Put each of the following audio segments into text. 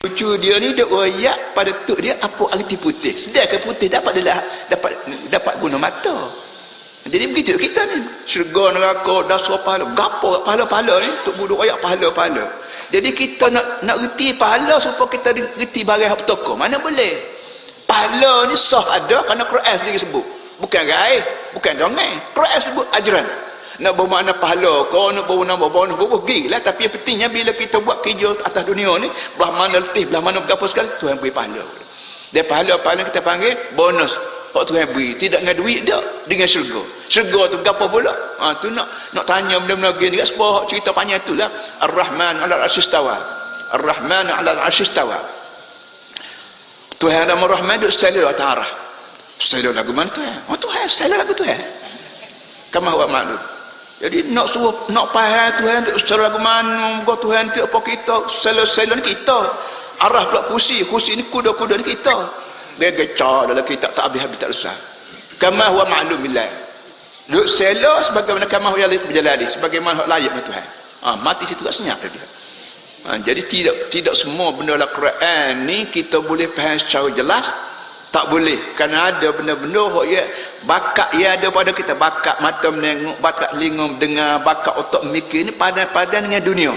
Cucu dia ni dia royak pada tok dia apa arti putih. Sedar ke putih dapat dia dapat dapat guna mata. Jadi begitu kita ni. Syurga neraka dasar pahala. Gapo pahala-pahala ni tok budu royak pahala-pahala. Jadi kita nak nak reti pahala supaya kita reti barang apa toko. Mana boleh? Pahala ni sah ada kerana Quran sendiri sebut. Bukan gai, bukan dongeng. Quran sebut ajaran nak bermakna pahala kau nak bermakna bonus bonus pergi lah tapi yang pentingnya bila kita buat kerja atas dunia ni belah mana letih belah mana berapa sekali Tuhan beri pahala. Dan pahala-pahala kita panggil bonus. Pak Tuhan beri tidak dengan duit tak dengan syurga. Syurga tu berapa pula? Ha, tu nak nak tanya benda-benda gini kat sebuah cerita panjang tu lah. Ar-Rahman ala al-Ashistawa Ar-Rahman ala al-Ashistawa Tuhan nama Rahman duk setelah atas arah. Setelah lagu mana Tuhan? Oh Tuhan setelah lagu Tuhan. Kamah wa maklum jadi nak suruh nak faham Tuhan secara lagu mana muka Tuhan tu apa kita selo-selo ni kita. Arah pula kursi kursi ni kuda-kuda ni kita. Gegeca dalam kita tak habis-habis tak usah kama huwa ma'lum billah. Duk selo sebagaimana kama huwa yalif bijalali sebagaimana hak layak dengan Tuhan. Ha, mati situ kat senyap dia. Ha, jadi tidak tidak semua benda dalam Quran ni kita boleh faham secara jelas tak boleh. Kerana ada benda-benda ya bakat ya ada pada kita. Bakat mata menengok bakat telinga dengar bakat otak mikir ni padan-padan dengan dunia.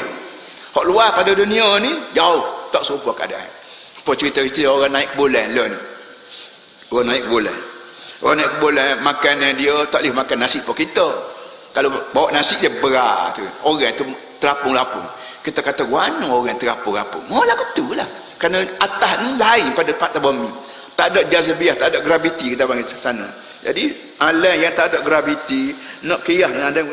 Hak luar pada dunia ni jauh. Tak serupa keadaan. Apa cerita-cerita orang naik bulan lah ni orang naik bulan orang naik bulan makanan dia tak boleh makan nasi pun kita. Kalau bawa nasi dia berat tu. Orang tu terapung-lapung. Kita kata mana orang terapung-lapung? Malah betul lah. Kerana atas ni lain pada patah bumi tak ada jazabiah tak ada graviti kita panggil sana. Jadi alam yang tak ada graviti nak kiyah ada